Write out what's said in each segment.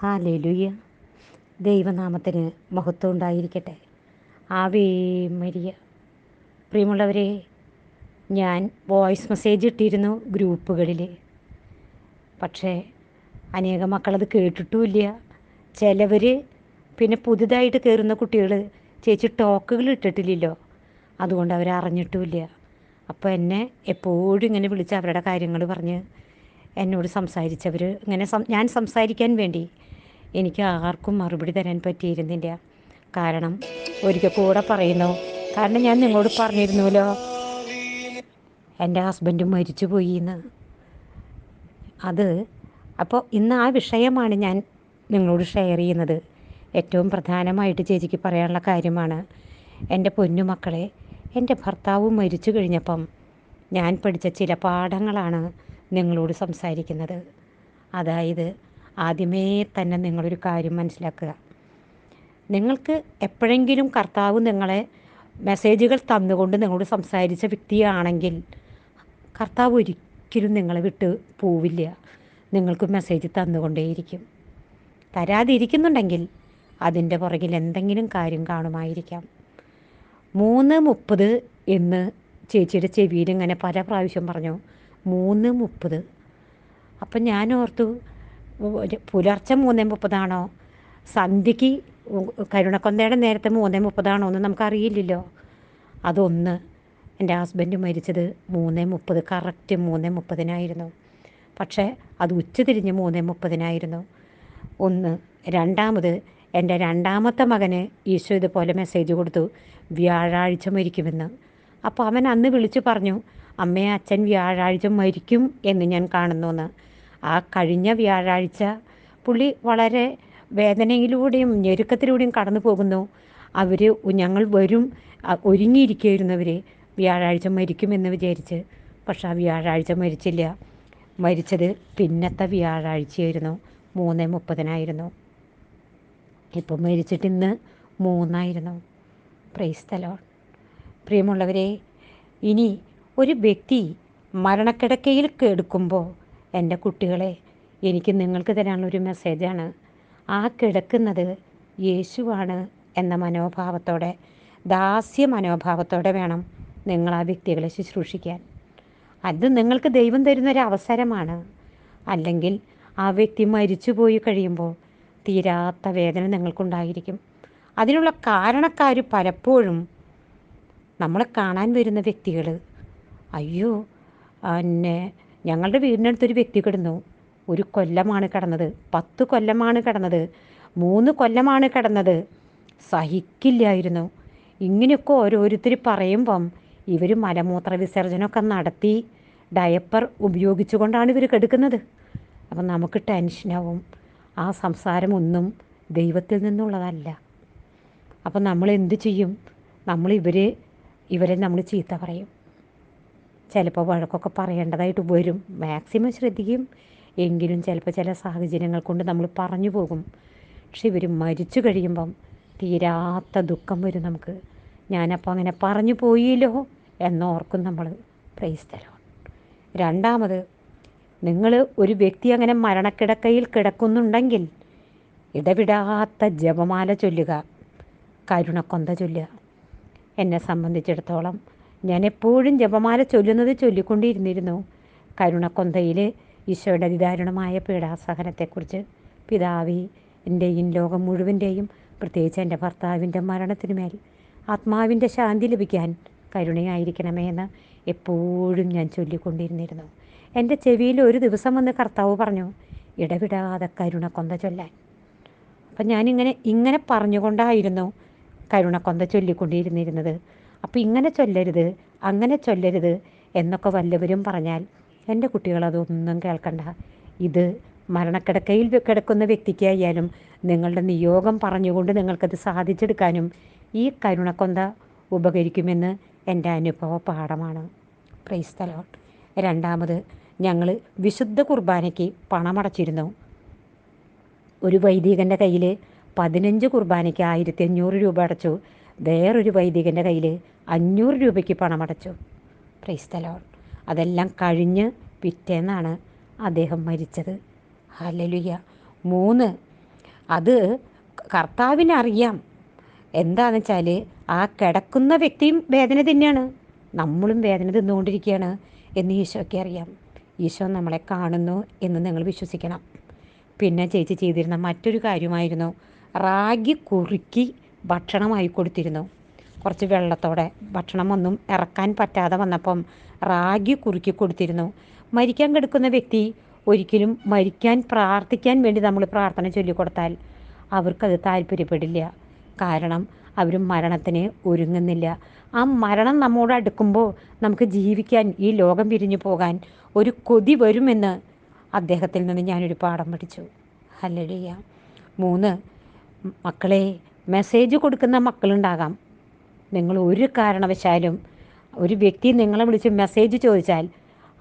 Hallelujah ദൈവനാമത്തിന് മഹത്വം ഉണ്ടായിരിക്കട്ടെ. ആവേ മരിയ. പ്രിയമുള്ളവരെ ഞാൻ വോയിസ് മെസ്സേജ് ഇട്ടിരുന്നു ഗ്രൂപ്പുകളിൽ പക്ഷേ അനേക മക്കളത് കേട്ടിട്ടുമില്ല. ചിലവർ പിന്നെ പുതുതായിട്ട് കയറുന്ന കുട്ടികൾ ചേച്ചി ടോക്കുകൾ ഇട്ടിട്ടില്ലല്ലോ. അതുകൊണ്ട് അവർ അറിഞ്ഞിട്ടുമില്ല. അപ്പോൾ എന്നെ എപ്പോഴും ഇങ്ങനെ വിളിച്ച് അവരുടെ കാര്യങ്ങൾ പറഞ്ഞ് എന്നോട് സംസാരിച്ചവർ ഇങ്ങനെ ഞാൻ സംസാരിക്കാൻ വേണ്ടി എനിക്ക് ആർക്കും മറുപടി തരാൻ പറ്റിയിരുന്നില്ല. കാരണം ഒരിക്കൽ കൂടെ പറയുന്നു കാരണം ഞാൻ നിങ്ങളോട് പറഞ്ഞിരുന്നുവല്ലോ എന്റെ ഹസ്ബൻഡ് മരിച്ചു പോയി എന്ന്. അത് അപ്പോൾ ഇന്ന് ആ വിഷയമാണ് ഞാൻ നിങ്ങളോട് ഷെയർ ചെയ്യുന്നത്. ഏറ്റവും പ്രധാനമായിട്ട് ചേച്ചിക്ക് പറയാനുള്ള കാര്യമാണ് എന്റെ പൊന്നുമക്കളെ എന്റെ ഭർത്താവ് മരിച്ചു കഴിഞ്ഞപ്പം ഞാൻ പഠിച്ച ചില പാഠങ്ങളാണ് നിങ്ങളോട് സംസാരിക്കുന്നത്. അതായത് ആദ്യമേ തന്നെ നിങ്ങളൊരു കാര്യം മനസ്സിലാക്കുക. നിങ്ങൾക്ക് എപ്പോഴെങ്കിലും കർത്താവ് നിങ്ങളെ മെസ്സേജുകൾ തന്നുകൊണ്ട് നിങ്ങളോട് സംസാരിച്ച വ്യക്തിയാണെങ്കിൽ കർത്താവ് ഒരിക്കലും നിങ്ങളെ വിട്ട് പോവില്ല. നിങ്ങൾക്ക് മെസ്സേജ് തന്നുകൊണ്ടേയിരിക്കും. തരാതിരിക്കുന്നുണ്ടെങ്കിൽ അതിന്റെ പുറകിൽ എന്തെങ്കിലും കാര്യം കാണുമായിരിക്കാം. മൂന്ന് മുപ്പത് എന്ന് ചേച്ചിയുടെ ചെവിയിൽ ഇങ്ങനെ പല പ്രാവശ്യം പറഞ്ഞു. മൂന്ന് മുപ്പത്. അപ്പം ഞാൻ ഓർത്തു പുലർച്ചെ മൂന്നേ മുപ്പതാണോ? സന്ധ്യയ്ക്ക് കരുണക്കൊന്തയുടെ നേരത്തെ മൂന്നേ മുപ്പതാണോ എന്ന് നമുക്കറിയില്ലല്ലോ. അതൊന്ന് എന്റെ ഹസ്ബൻഡ് മരിച്ചത് മൂന്നേ മുപ്പത് കറക്റ്റ് മൂന്നേ മുപ്പതിനായിരുന്നു. പക്ഷേ അത് ഉച്ചതിരിഞ്ഞ് മൂന്നേ മുപ്പതിനായിരുന്നു. ഒന്ന് രണ്ടാമത് എന്റെ രണ്ടാമത്തെ മകന് ഈശോ ഇതുപോലെ മെസ്സേജ് കൊടുത്തു വ്യാഴാഴ്ച മരിക്കുമെന്ന്. അപ്പോൾ അവൻ അന്ന് വിളിച്ചു പറഞ്ഞു അമ്മയെ അച്ഛൻ വ്യാഴാഴ്ച മരിക്കും എന്ന് ഞാൻ കാണുന്നുവെന്ന് ആ കഴിഞ്ഞ വ്യാഴാഴ്ച പുള്ളി വളരെ വേദനയിലൂടെയും ഞെരുക്കത്തിലൂടെയും കടന്നു പോകുന്നു. അവർ ഞങ്ങൾ വരും ഒരുങ്ങിയിരിക്കുകയായിരുന്നവർ വ്യാഴാഴ്ച മരിക്കുമെന്ന് വിചാരിച്ച്. പക്ഷെ ആ വ്യാഴാഴ്ച മരിച്ചില്ല. മരിച്ചത് പിന്നത്തെ വ്യാഴാഴ്ചയായിരുന്നു. മൂന്ന് മുപ്പതിനായിരുന്നു. ഇപ്പം മരിച്ചിട്ട് ഇന്ന് മൂന്നായിരുന്നു. പ്രൈസ്തലോ പ്രിയമുള്ളവരെ ഇനി ഒരു വ്യക്തി മരണക്കിടക്കയിൽ കിടക്കുമ്പോൾ എന്റെ കുട്ടികളെ എനിക്ക് നിങ്ങൾക്ക് തരാനുള്ള ഒരു മെസ്സേജാണ് ആ കിടക്കുന്നത് യേശുവാണ് എന്ന മനോഭാവത്തോടെ ദാസ്യ മനോഭാവത്തോടെ വേണം നിങ്ങൾ ആ വ്യക്തികളെ ശുശ്രൂഷിക്കാൻ. അത് നിങ്ങൾക്ക് ദൈവം തരുന്നൊരു അവസരമാണ്. അല്ലെങ്കിൽ ആ വ്യക്തി മരിച്ചു പോയി കഴിയുമ്പോൾ തീരാത്ത വേദന നിങ്ങൾക്കുണ്ടായിരിക്കും. അതിനുള്ള കാരണക്കാർ പലപ്പോഴും നമ്മളെ കാണാൻ വരുന്ന വ്യക്തികൾ അയ്യോ പിന്നെ ഞങ്ങളുടെ വീടിനടുത്തൊരു വ്യക്തി കിടന്നു. ഒരു കൊല്ലമാണ് കിടന്നത്. പത്ത് കൊല്ലമാണ് കിടന്നത്. മൂന്ന് കൊല്ലമാണ് കിടന്നത്. സഹിക്കില്ലായിരുന്നു. ഇങ്ങനെയൊക്കെ ഓരോരുത്തർ പറയുമ്പം ഇവർ മലമൂത്ര വിസർജനമൊക്കെ നടത്തി ഡയപ്പർ ഉപയോഗിച്ചുകൊണ്ടാണ് ഇവർ കെടുക്കുന്നത്. അപ്പം നമുക്ക് ടെൻഷനാവും. ആ സംസാരമൊന്നും ദൈവത്തിൽ നിന്നുള്ളതല്ല. അപ്പം നമ്മൾ എന്ത് ചെയ്യും? നമ്മൾ ഇവരെ ഇവരെ നമ്മൾ ചീത്ത പറയും. ചിലപ്പോൾ വഴക്കൊക്കെ പറയേണ്ടതായിട്ട് വരും. മാക്സിമം ശ്രദ്ധിക്കും. എങ്കിലും ചിലപ്പോൾ ചില സാഹചര്യങ്ങൾ കൊണ്ട് നമ്മൾ പറഞ്ഞു പോകും. പക്ഷെ ഇവർ മരിച്ചു കഴിയുമ്പം തീരാത്ത ദുഃഖം വരും നമുക്ക്. ഞാനപ്പോൾ അങ്ങനെ പറഞ്ഞു പോയില്ലോ എന്നോർക്കും നമ്മൾ പ്രൈസ് തരാം രണ്ടാമത് നിങ്ങൾ ഒരു വ്യക്തി അങ്ങനെ മരണക്കിടക്കയിൽ കിടക്കുന്നുണ്ടെങ്കിൽ ഇടവിടാത്ത ജപമാല ചൊല്ലുക. കരുണക്കൊന്ത ചൊല്ലുക. എന്നെ സംബന്ധിച്ചിടത്തോളം ഞാൻ എപ്പോഴും ജപമാല ചൊല്ലുന്നത് ചൊല്ലിക്കൊണ്ടിരുന്നിരുന്നു. കരുണക്കൊന്തയിൽ ഈശോയുടെ അതിദാരുണമായ പീഡാസഹനത്തെക്കുറിച്ച് പിതാവി എന്റെയും ലോകം മുഴുവന്റെയും പ്രത്യേകിച്ച് എന്റെ ഭർത്താവിന്റെ മരണത്തിന് മേൽ ആത്മാവിന്റെ ശാന്തി ലഭിക്കാൻ കരുണയായിരിക്കണമേ എന്ന് എപ്പോഴും ഞാൻ ചൊല്ലിക്കൊണ്ടിരുന്നിരുന്നു. എന്റെ ചെവിയിൽ ഒരു ദിവസം വന്ന് കർത്താവ് പറഞ്ഞു ഇടവിടാതെ കരുണക്കൊന്ത ചൊല്ലാൻ. അപ്പം ഞാനിങ്ങനെ ഇങ്ങനെ പറഞ്ഞുകൊണ്ടായിരുന്നു കരുണക്കൊന്ത ചൊല്ലിക്കൊണ്ടിരുന്നിരുന്നത്. അപ്പോൾ ഇങ്ങനെ ചൊല്ലരുത് അങ്ങനെ ചൊല്ലരുത് എന്നൊക്കെ വല്ലവരും പറഞ്ഞാൽ എന്റെ കുട്ടികളതൊന്നും കേൾക്കണ്ട. ഇത് മരണക്കിടക്കയിൽ കിടക്കുന്ന വ്യക്തിക്കായാലും നിങ്ങളുടെ നിയോഗം പറഞ്ഞുകൊണ്ട് നിങ്ങൾക്കത് സാധിച്ചെടുക്കാനും ഈ കരുണക്കൊന്ത ഉപകരിക്കുമെന്ന് എന്റെ അനുഭവ പാഠമാണ്. പ്രൈസ് തലോട്ട് രണ്ടാമത് ഞങ്ങൾ വിശുദ്ധ കുർബാനയ്ക്ക് പണമടച്ചിരുന്നു. ഒരു വൈദികന്റെ കയ്യിൽ പതിനഞ്ച് കുർബാനയ്ക്ക് ആയിരത്തി അഞ്ഞൂറ് രൂപ അടച്ചു. വേറൊരു വൈദികന്റെ കയ്യിൽ അഞ്ഞൂറ് രൂപയ്ക്ക് പണമടച്ചു. ക്രൈസ്തലോൺ അതെല്ലാം കഴിഞ്ഞ് പിറ്റേന്നാണ് അദ്ദേഹം മരിച്ചത്. ഹലലുയ മൂന്ന് അത് കർത്താവിനറിയാം. എന്താണെന്ന് വെച്ചാൽ ആ കിടക്കുന്ന വ്യക്തിയും വേദന തന്നെയാണ്. നമ്മളും വേദന തിന്നുകൊണ്ടിരിക്കുകയാണ് എന്ന് ഈശോയ്ക്ക് അറിയാം. ഈശോ നമ്മളെ കാണുന്നു എന്ന് നിങ്ങൾ വിശ്വസിക്കണം. പിന്നെ ചേച്ചി ചെയ്തിരുന്ന മറ്റൊരു കാര്യമായിരുന്നു. റാഗി കുറുക്കി ഭക്ഷണമായി കൊടുത്തിരുന്നു. കുറച്ച് വെള്ളത്തോടെ ഭക്ഷണമൊന്നും ഇറക്കാൻ പറ്റാതെ വന്നപ്പം റാഗി കുറുക്കി കൊടുത്തിരുന്നു. മരിക്കാൻ കിടക്കുന്ന വ്യക്തി ഒരിക്കലും മരിക്കാൻ പ്രാർത്ഥിക്കാൻ വേണ്ടി നമ്മൾ പ്രാർത്ഥന ചൊല്ലിക്കൊടുത്താൽ അവർക്കത് താല്പര്യപ്പെടില്ല കാരണം അവർ മരണത്തിന് ഒരുങ്ങുന്നില്ല. ആ മരണം നമ്മോട് അടുക്കുമ്പോൾ നമുക്ക് ജീവിക്കാൻ ഈ ലോകം പിരിഞ്ഞു പോകാൻ ഒരു കൊതി വരുമെന്ന് അദ്ദേഹത്തിൽ നിന്ന് ഞാനൊരു പാഠം പഠിച്ചു. ഹല്ലേലൂയ. മൂന്ന്. മക്കളെ മെസ്സേജ് കൊടുക്കുന്ന മക്കളുണ്ടാകാം. നിങ്ങൾ ഒരു കാരണവശാലും ഒരു വ്യക്തി നിങ്ങളെ വിളിച്ച് മെസ്സേജ് ചോദിച്ചാൽ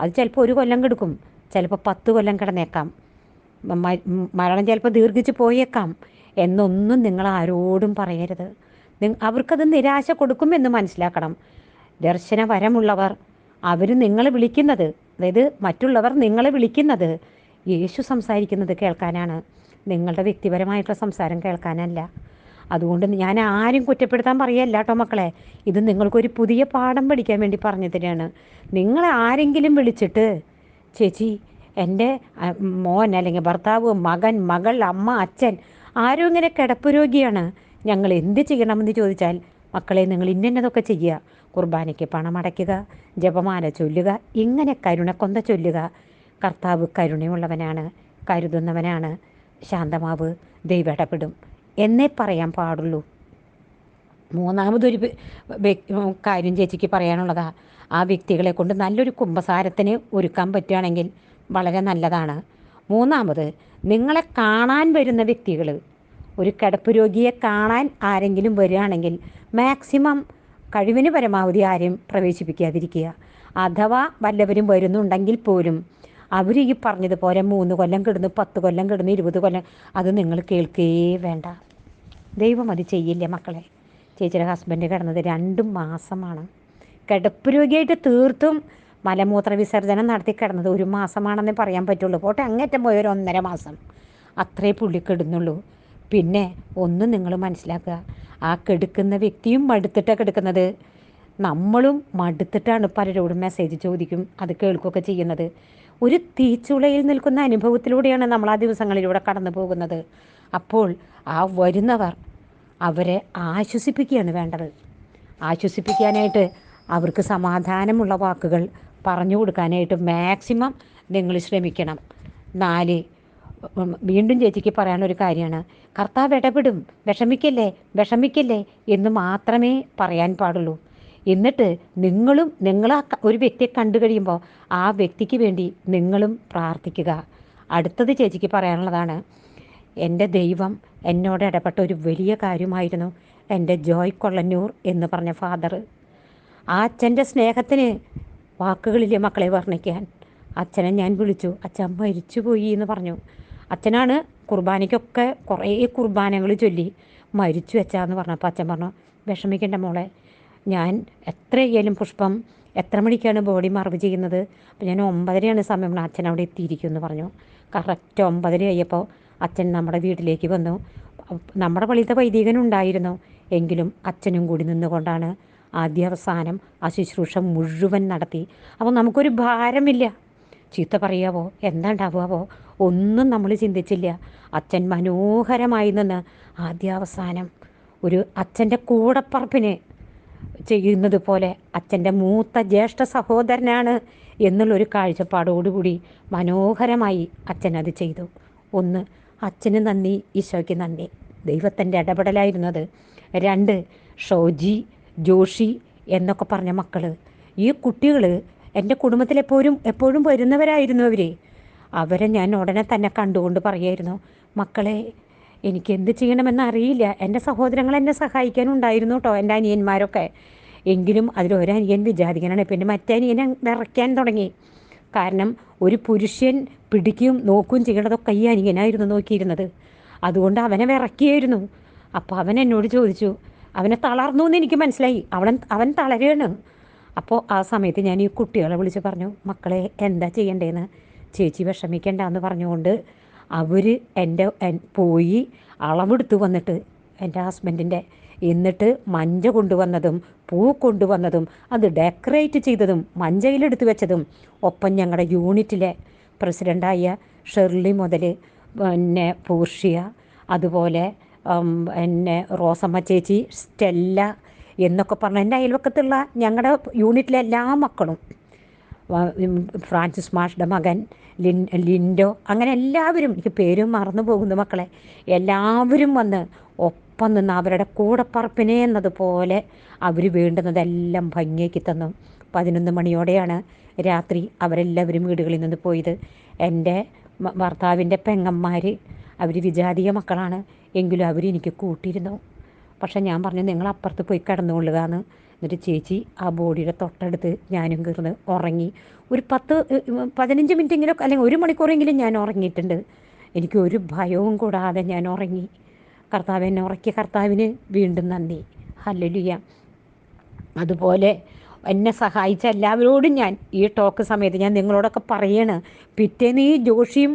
അത് ചിലപ്പോൾ ഒരു കൊല്ലം കിടക്കും. ചിലപ്പോൾ പത്ത് കൊല്ലം കിടന്നേക്കാം. മരണം ചിലപ്പോൾ ദീർഘിച്ച് പോയേക്കാം എന്നൊന്നും നിങ്ങൾ ആരോടും പറയരുത്. അവർക്കത് നിരാശ കൊടുക്കുമെന്ന് മനസ്സിലാക്കണം. ദർശന വരമുള്ളവർ അവർ നിങ്ങളെ വിളിക്കുന്നത് അതായത് മറ്റുള്ളവർ നിങ്ങളെ വിളിക്കുന്നത് യേശു സംസാരിക്കുന്നത് കേൾക്കാനാണ്. നിങ്ങളുടെ വ്യക്തിപരമായിട്ടുള്ള സംസാരം കേൾക്കാനല്ല. അതുകൊണ്ട് ഞാൻ ആരും കുറ്റപ്പെടുത്താൻ പറയല്ല കേട്ടോ മക്കളെ. ഇത് നിങ്ങൾക്കൊരു പുതിയ പാഠം പഠിക്കാൻ വേണ്ടി പറഞ്ഞു തരികയാണ് നിങ്ങളെ ആരെങ്കിലും വിളിച്ചിട്ട് ചേച്ചി എന്റെ മോൻ അല്ലെങ്കിൽ ഭർത്താവ് മകൻ മകൾ അമ്മ അച്ഛൻ ആരും ഇങ്ങനെ കിടപ്പ് രോഗിയാണ്. ഞങ്ങൾ എന്ത് ചെയ്യണമെന്ന് ചോദിച്ചാൽ മക്കളെ നിങ്ങൾ ഇന്നതൊക്കെ ചെയ്യുക. കുർബാനയ്ക്ക് പണം അടയ്ക്കുക ജപമാല ചൊല്ലുക ഇങ്ങനെ കരുണക്കൊന്ത ചൊല്ലുക. കർത്താവ് കരുണയുള്ളവനാണ് കരുതുന്നവനാണ്. ശാന്തമാവ് ദൈവം ഇടപെടും. എന്നേ പറയാൻ പാടുള്ളൂ. മൂന്നാമതൊരു കാര്യം ചേച്ചിക്ക് പറയാനുള്ളതാ ആ വ്യക്തികളെ കൊണ്ട് നല്ലൊരു കുംഭസാരത്തിന് ഒരുക്കാൻ പറ്റുകയാണെങ്കിൽ വളരെ നല്ലതാണ്. മൂന്നാമത് നിങ്ങളെ കാണാൻ വരുന്ന വ്യക്തികൾ ഒരു കിടപ്പ് രോഗിയെ കാണാൻ ആരെങ്കിലും വരികയാണെങ്കിൽ മാക്സിമം കഴിവിന് പരമാവധി ആരെയും പ്രവേശിപ്പിക്കാതിരിക്കുക. അഥവാ വല്ലവരും വരുന്നുണ്ടെങ്കിൽ പോലും അവർ ഈ പറഞ്ഞതുപോലെ മൂന്ന് കൊല്ലം കിടന്ന് പത്ത് കൊല്ലം കിടന്ന് ഇരുപത് കൊല്ലം അത് നിങ്ങൾ കേൾക്കുകയേ വേണ്ട. ദൈവം അത് ചെയ്യില്ല മക്കളെ. ചേച്ചിയുടെ ഹസ്ബൻഡ് കിടന്നത് രണ്ട് മാസമാണ്. കിടപ്പ് രോഗിയായിട്ട് തീർത്തും മലമൂത്ര വിസർജനം നടത്തി കിടന്നത് ഒരു മാസമാണെന്നേ പറയാൻ പറ്റുള്ളൂ. പോട്ടെ അങ്ങേറ്റം പോയ ഒരു ഒന്നര മാസം. അത്രേ പുള്ളി കിടന്നുള്ളൂ. പിന്നെ ഒന്നും നിങ്ങൾ മനസ്സിലാക്കുക ആ കെടുക്കുന്ന വ്യക്തിയും മടുത്തിട്ടാണ് കെടുക്കുന്നത്. നമ്മളും മടുത്തിട്ടാണ് പലരോടും മെസ്സേജ് ചോദിക്കും അത് കേൾക്കുകയൊക്കെ ചെയ്യുന്നത്. ഒരു തീച്ചുളയിൽ നിൽക്കുന്ന അനുഭവത്തിലൂടെയാണ് നമ്മൾ ആ ദിവസങ്ങളിലൂടെ കടന്നു പോകുന്നത് അപ്പോൾ ആ വരുന്നവർ അവരെ ആശ്വസിപ്പിക്കുകയാണ് വേണ്ടത്. ആശ്വസിപ്പിക്കാനായിട്ട് അവർക്ക് സമാധാനമുള്ള വാക്കുകൾ പറഞ്ഞു കൊടുക്കാനായിട്ട് മാക്സിമം നിങ്ങൾ ശ്രമിക്കണം. നാല് വീണ്ടും ചേച്ചിക്ക് പറയാനൊരു കാര്യമാണ്. കർത്താവ് ഇടപെടും. വിഷമിക്കല്ലേ? വിഷമിക്കല്ലേ? എന്ന് മാത്രമേ പറയാൻ പാടുള്ളൂ. എന്നിട്ട് നിങ്ങളും നിങ്ങൾ ഒരു വ്യക്തിയെ കണ്ടു കഴിയുമ്പോൾ ആ വ്യക്തിക്ക് വേണ്ടി നിങ്ങളും പ്രാർത്ഥിക്കുക. അടുത്തത് ചേച്ചിക്ക് പറയാനുള്ളതാണ് എന്റെ ദൈവം എന്നോട് ഇടപെട്ട ഒരു വലിയ കാര്യമായിരുന്നു എന്റെ ജോയ് കൊള്ളന്നൂർ എന്ന് പറഞ്ഞ ഫാദർ. ആ അച്ഛന്റെ സ്നേഹത്തിന് വാക്കുകളില്ലേ മക്കളെ വർണിക്കാൻ? അച്ഛനെ ഞാൻ വിളിച്ചു. അച്ഛൻ മരിച്ചുപോയി എന്ന് പറഞ്ഞു. അച്ഛനാണ് കുർബാനയ്ക്കൊക്കെ കുറേ കുർബാനകൾ ചൊല്ലി മരിച്ചു വെച്ചാന്ന് പറഞ്ഞപ്പോൾ അച്ഛൻ പറഞ്ഞു വിഷമിക്കേണ്ട മോളെ ഞാൻ എത്രയായാലും പുഷ്പം എത്ര മണിക്കാണ് ബോഡി മറവ് ചെയ്യുന്നത്? അപ്പോൾ ഞാൻ ഒമ്പതരയാണ് സമയം അച്ഛൻ അവിടെ എത്തിയിരിക്കും എന്ന് പറഞ്ഞു. കറക്റ്റ് ഒമ്പതര ആയപ്പോൾ അച്ഛൻ നമ്മുടെ വീട്ടിലേക്ക് വന്നു. നമ്മുടെ പള്ളിയിലത്തെ വൈദികനുണ്ടായിരുന്നു. എങ്കിലും അച്ഛനും കൂടി നിന്നുകൊണ്ടാണ് ആദ്യാവസാനം ആ ശുശ്രൂഷ മുഴുവൻ നടത്തി. അപ്പോൾ നമുക്കൊരു ഭാരമില്ല. ചീത്ത പറയാവോ? എന്താ ഒന്നും നമ്മൾ ചിന്തിച്ചില്ല. അച്ഛൻ മനോഹരമായി നിന്ന് ആദ്യാവസാനം ഒരു അച്ഛന്റെ കൂടപ്പറപ്പിനെ ചെയ്യുന്നത് പോലെ അച്ഛന്റെ മൂത്ത ജ്യേഷ്ഠ സഹോദരനാണ് എന്നുള്ളൊരു കാഴ്ചപ്പാടോടുകൂടി മനോഹരമായി അച്ഛൻ അത് ചെയ്തു. ഒന്ന് അച്ഛന് നന്ദി ഈശോയ്ക്ക് നന്ദി. ദൈവത്തിന്റെ ഇടപെടലായിരുന്നത് രണ്ട് ഷോജി ജോഷി എന്നൊക്കെ പറഞ്ഞ മക്കൾ ഈ കുട്ടികൾ എന്റെ കുടുംബത്തിൽ എപ്പോഴും എപ്പോഴും വരുന്നവരായിരുന്നു അവർ അവരെ ഞാൻ ഉടനെ തന്നെ കണ്ടുകൊണ്ട് പറയായിരുന്നു മക്കളെ എനിക്ക് എന്ത് ചെയ്യണമെന്ന് അറിയില്ല. എന്റെ സഹോദരങ്ങൾ എന്നെ സഹായിക്കാനുണ്ടായിരുന്നു കേട്ടോ എന്റെ അനിയന്മാരൊക്കെ. എങ്കിലും അതിലൊരനിയൻ വിചാരിക്കാനാണ്. പിന്നെ മറ്റേ അനിയനെ വിറയ്ക്കാൻ തുടങ്ങി. കാരണം ഒരു പുരുഷൻ പിടിക്കും നോക്കും ചെയ്യണതൊക്കെ ഈ അനിയനായിരുന്നു നോക്കിയിരുന്നത്. അതുകൊണ്ട് അവനെ വിറക്കിയായിരുന്നു. അപ്പോൾ അവൻ എന്നോട് ചോദിച്ചു അവനെ തളർന്നു എന്ന് എനിക്ക് മനസ്സിലായി. അവൻ അവൻ തളരുകയാണ് അപ്പോൾ ആ സമയത്ത് ഞാൻ ഈ കുട്ടികളെ വിളിച്ച് പറഞ്ഞു മക്കളെ എന്താ ചെയ്യണ്ടേന്ന്? ചേച്ചി വിഷമിക്കണ്ട എന്ന് പറഞ്ഞുകൊണ്ട് അവർ എന്റെ പോയി അളവെടുത്ത് വന്നിട്ട് എന്റെ ഹസ്ബൻഡിന്റെ എന്നിട്ട് മഞ്ച കൊണ്ടുവന്നതും പൂ കൊണ്ടുവന്നതും അത് ഡെക്കറേറ്റ് ചെയ്തതും മഞ്ചയിലെടുത്ത് വെച്ചതും ഒപ്പം ഞങ്ങളുടെ യൂണിറ്റിലെ പ്രസിഡന്റായ ഷെർലി മുതൽ പിന്നെ പൂർഷിയ അതുപോലെ പിന്നെ റോസമ്മ ചേച്ചി സ്റ്റെല്ല എന്നൊക്കെ പറഞ്ഞ എന്റെ അയൽവക്കത്തുള്ള ഞങ്ങളുടെ യൂണിറ്റിലെ എല്ലാ മക്കളും ഫ്രാൻസിസ് മാഷ്ടെ മകൻ ലിൻ ലിൻഡോ അങ്ങനെ എല്ലാവരും എനിക്ക് പേരും മറന്നു പോകുന്നു മക്കളെ. എല്ലാവരും വന്ന് ഒപ്പം നിന്ന് അവരുടെ കൂടപ്പറപ്പിനെ എന്നതുപോലെ അവർ വേണ്ടുന്നതെല്ലാം ഭംഗിയാക്കി തന്നു. പതിനൊന്ന് മണിയോടെയാണ് രാത്രി അവരെല്ലാവരും വീടുകളിൽ നിന്ന് പോയത്. എന്റെ ഭർത്താവിന്റെ പെങ്ങന്മാർ അവർ വിജാതീയ മക്കളാണ് എങ്കിലും അവർ എനിക്ക് കൂട്ടിയിരുന്നു. പക്ഷേ ഞാൻ പറഞ്ഞു നിങ്ങൾ അപ്പുറത്ത് പോയി കിടന്നുകൊള്ളുക എന്ന്. എന്നിട്ട് ചേച്ചി ആ ബോഡിയുടെ തൊട്ടടുത്ത് ഞാനും കയറുന്നു ഉറങ്ങി. ഒരു പത്ത് പതിനഞ്ച് മിനിറ്റെങ്കിലും അല്ലെങ്കിൽ ഒരു മണിക്കൂറെങ്കിലും ഞാൻ ഉറങ്ങിയിട്ടുണ്ട്. എനിക്ക് ഒരു ഭയവും കൂടാതെ ഞാൻ ഉറങ്ങി. കർത്താവ് എന്നെ ഉറക്കിയ കർത്താവിന് വീണ്ടും നന്ദി. ഹല്ലുലിയ. അതുപോലെ എന്നെ സഹായിച്ച എല്ലാവരോടും ഞാൻ ഈ ടോക്ക് സമയത്ത് ഞാൻ നിങ്ങളോടൊക്കെ പറയാണ് പിറ്റേന്ന് ഈ ജോഷിയും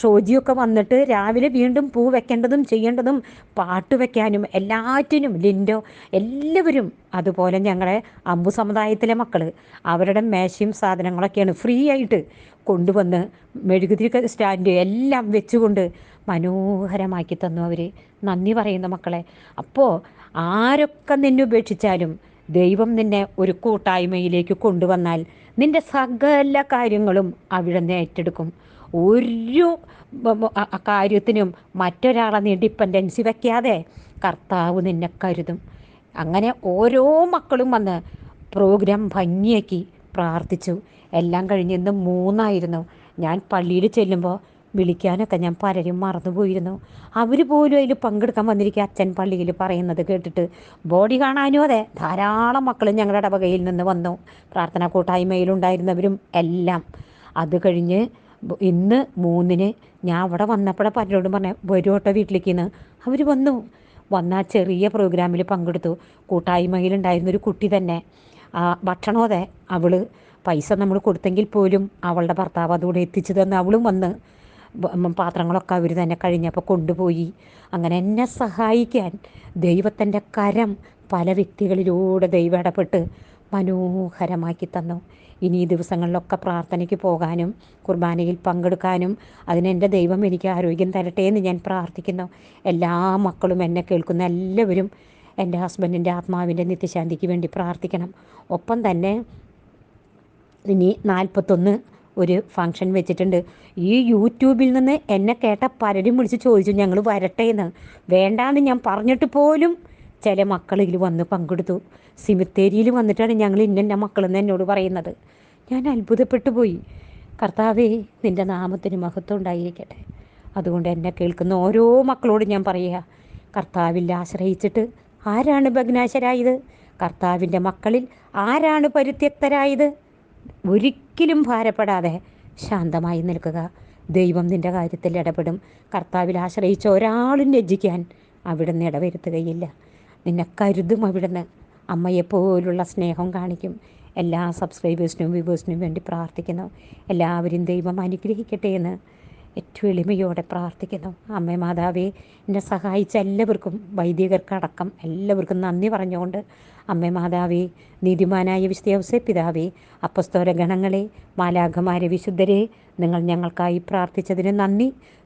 ഷോജിയൊക്കെ വന്നിട്ട് രാവിലെ വീണ്ടും പൂ വെക്കേണ്ടതും ചെയ്യേണ്ടതും പാട്ട് വെക്കാനും എല്ലാറ്റിനും ലിൻഡോ എല്ലാവരും അതുപോലെ ഞങ്ങളെ അമ്പു സമുദായത്തിലെ മക്കൾ അവരുടെ മേശയും സാധനങ്ങളൊക്കെയാണ് ഫ്രീ ആയിട്ട് കൊണ്ടുവന്ന് മെഴുകുതിരി സ്റ്റാൻഡ് എല്ലാം വെച്ചുകൊണ്ട് മനോഹരമാക്കി തന്നു അവർ നന്ദി പറയുന്ന മക്കളെ. അപ്പോൾ ആരൊക്കെ നിന്നെ ഉപേക്ഷിച്ചാലും ദൈവം നിന്നെ ഒരു കൂട്ടായ്മയിലേക്ക് കൊണ്ടുവന്നാൽ നിന്റെ സകല കാര്യങ്ങളും അവിടെ നിന്ന് ഏറ്റെടുക്കും. ഒരു കാര്യത്തിനും മറ്റൊരാളെ നീ ഡിപ്പെൻഡൻസി വയ്ക്കാതെ കർത്താവ് നിന്നെ കരുതും. അങ്ങനെ ഓരോ മക്കളും വന്ന് പ്രോഗ്രാം ഭംഗിയാക്കി പ്രാർത്ഥിച്ചു. എല്ലാം കഴിഞ്ഞ് ഇന്ന് മൂന്നായിരുന്നു. ഞാൻ പള്ളിയിൽ ചെല്ലുമ്പോൾ വിളിക്കാനൊക്കെ ഞാൻ പലരും മറന്നുപോയിരുന്നു. അവർ പോലും അതിൽ പങ്കെടുക്കാൻ വന്നിരിക്കുക അച്ഛൻ പള്ളിയിൽ പറയുന്നത് കേട്ടിട്ട് ബോഡി കാണാനും അതെ ധാരാളം മക്കളും ഞങ്ങളുടെ ഇടവകയിൽ നിന്ന് വന്നു. പ്രാർത്ഥനാ കൂട്ടായ്മയിലുണ്ടായിരുന്നവരും എല്ലാം. അത് കഴിഞ്ഞ് ഇന്ന് മൂന്നിന് ഞാൻ അവിടെ വന്നപ്പോഴേ പലരോടും പറഞ്ഞ വരുവോട്ടോ വീട്ടിലേക്ക് നിന്ന് അവർ വന്നു വന്ന ചെറിയ പ്രോഗ്രാമിൽ പങ്കെടുത്തു. കൂട്ടായ്മയിലുണ്ടായിരുന്ന ഒരു കുട്ടി തന്നെ. ഭക്ഷണം അതെ. അവൾ പൈസ നമ്മൾ കൊടുത്തെങ്കിൽ പോലും അവളുടെ ഭർത്താവ് അതുകൂടെ എത്തിച്ചു തന്ന് അവളും വന്ന്. പാത്രങ്ങളൊക്കെ അവർ തന്നെ കഴിഞ്ഞപ്പോൾ കൊണ്ടുപോയി. അങ്ങനെ എന്നെ സഹായിക്കാൻ ദൈവത്തിന്റെ കരം പല വ്യക്തികളിലൂടെ ദൈവം ഇടപെട്ട് മനോഹരമാക്കി തന്നു. ഇനി ഈ ദിവസങ്ങളിലൊക്കെ പ്രാർത്ഥനയ്ക്ക് പോകാനും കുർബാനയിൽ പങ്കെടുക്കാനും അതിനെന്റെ ദൈവം എനിക്ക് ആരോഗ്യം തരട്ടെ എന്ന് ഞാൻ പ്രാർത്ഥിക്കുന്നു. എല്ലാ മക്കളും എന്നെ കേൾക്കുന്ന എല്ലാവരും എന്റെ ഹസ്ബൻഡിന്റെ ആത്മാവിന്റെ നിത്യശാന്തിക്ക് വേണ്ടി പ്രാർത്ഥിക്കണം. ഒപ്പം തന്നെ ഇനി നാൽപ്പത്തൊന്ന് ഒരു ഫങ്ഷൻ വെച്ചിട്ടുണ്ട്. ഈ യൂട്യൂബിൽ നിന്ന് എന്നെ കേട്ട പലരും വിളിച്ച് ചോദിച്ചു ഞങ്ങൾ വരട്ടെ എന്ന്. വേണ്ടാന്ന് ഞാൻ പറഞ്ഞിട്ട് പോലും ചില മക്കളിൽ വന്ന് പങ്കെടുത്തു. സിമിത്തേരിയിൽ വന്നിട്ടാണ് ഞങ്ങൾ ഇന്നെ മക്കളെന്ന് എന്നോട് പറയുന്നത്. ഞാൻ അത്ഭുതപ്പെട്ടു പോയി. കർത്താവേ നിന്റെ നാമത്തിന് മഹത്വം ഉണ്ടായിരിക്കട്ടെ. അതുകൊണ്ട് എന്നെ കേൾക്കുന്ന ഓരോ മക്കളോടും ഞാൻ പറയുക കർത്താവിൽ ആശ്രയിച്ചിട്ട് ആരാണ് ഭഗ്നാശരായത്? കർത്താവിന്റെ മക്കളിൽ ആരാണ് പരിത്യക്തരായത്? ഒരിക്കലും ഭാരപ്പെടാതെ ശാന്തമായി നിൽക്കുക. ദൈവം നിന്റെ കാര്യത്തിൽ ഇടപെടും. കർത്താവിൽ ആശ്രയിച്ച ഒരാളും രചിക്കാൻ അവിടുന്ന് ഇടവരുത്തുകയില്ല. നിന്നെ കരുതും അവിടുന്ന്. അമ്മയെപ്പോലുള്ള സ്നേഹം കാണിക്കും. എല്ലാ സബ്സ്ക്രൈബേഴ്സിനും വ്യൂവേഴ്സിനും വേണ്ടി പ്രാർത്ഥിക്കുന്നു. എല്ലാവരും ദൈവം അനുഗ്രഹിക്കട്ടെ എന്ന് ഏറ്റവും എളിമയോടെ പ്രാർത്ഥിക്കുന്നു. അമ്മ മാതാവേ എന്നെ സഹായിച്ച എല്ലാവർക്കും വൈദികർക്കടക്കം എല്ലാവർക്കും നന്ദി പറഞ്ഞുകൊണ്ട് അമ്മ മാതാവേ നീതിമാനായ വിശുദ്ധ പിതാവേ അപ്പസ്തോര ഗണങ്ങളെ മാലാഖമാരെ വിശുദ്ധരെ നിങ്ങൾ ഞങ്ങൾക്കായി പ്രാർത്ഥിച്ചതിന് നന്ദി.